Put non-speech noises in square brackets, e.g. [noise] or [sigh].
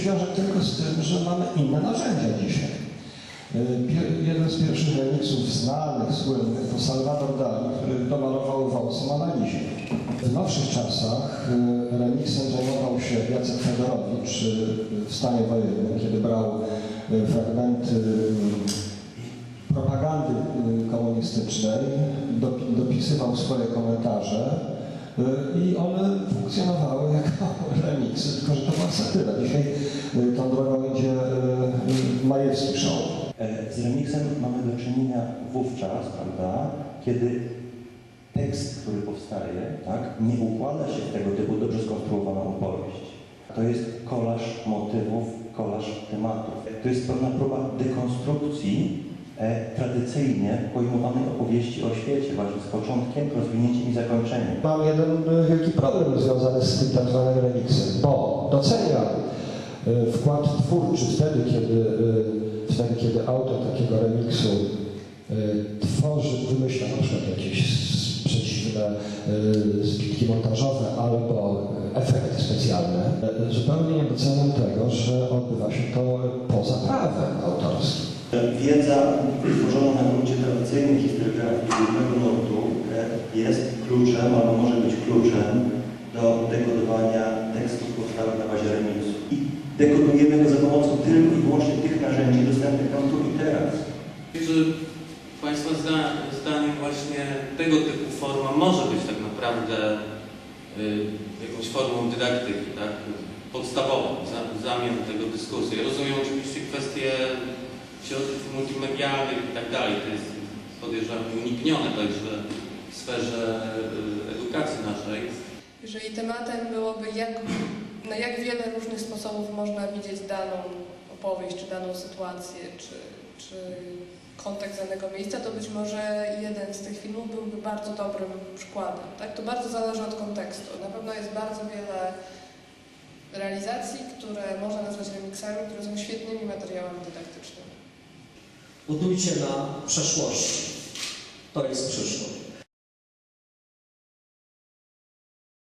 wiąże tylko z tym, że mamy inne narzędzia dzisiaj. E, Jeden z pierwszych remixów znanych, słynnych to Salvador Dali, który domalował wąsem analizie. W nowszych czasach e, remixem zajmował się Jacek Fedorowicz e, w stanie wojennym, kiedy brał fragmenty propagandy komunistycznej, dopi- dopisywał swoje komentarze i one funkcjonowały jako [laughs] remixy, tylko że to była satyra. Dzisiaj tą drogą idzie e, Majewski Show. E, Z remixem mamy do czynienia wówczas, prawda, kiedy tekst, który powstaje, tak, nie układa się w tego typu dobrze skonstruowaną opowieść. To jest kolaż motywów, kolaż tematów. To jest pewna próba dekonstrukcji e, tradycyjnie pojmowanej opowieści o świecie, właśnie z początkiem, rozwinięciem i zakończeniem. Mam jeden e, wielki problem związany z tym tak zwanym remixem, bo doceniam wkład twórczy wtedy, kiedy, e, wtedy, kiedy autor takiego remiksu e, tworzy, wymyśla na przykład jakieś przeciwne e, zbitki montażowe albo efekty specjalne. E, Zupełnie nie doceniam tego, że odbywa się to poza prawem autorskim. Wiedza tworzona na gruncie tradycyjnej historiografii głównego nurtu e, jest kluczem, albo może być kluczem do dekodowania dekodujemy go za pomocą tylko i wyłącznie tych narzędzi dostępnych nam tu i teraz. Czy Państwa zda- zdaniem właśnie tego typu forma może być tak naprawdę y, jakąś formą dydaktyki, tak? Podstawową, za, zamian tego dyskursu. Ja rozumiem oczywiście kwestie środków multimedialnych i tak dalej. To jest podejrzewam uniknione także w sferze y, edukacji naszej. Jeżeli tematem byłoby, jak, na jak wiele różnych sposobów można widzieć daną opowieść, czy daną sytuację, czy, czy kontekst danego miejsca, to być może jeden z tych filmów byłby bardzo dobrym przykładem. Tak? To bardzo zależy od kontekstu. Na pewno jest bardzo wiele realizacji, które można nazwać remixami, które są świetnymi materiałami dydaktycznymi. Budujcie na przeszłości. To jest przyszłość.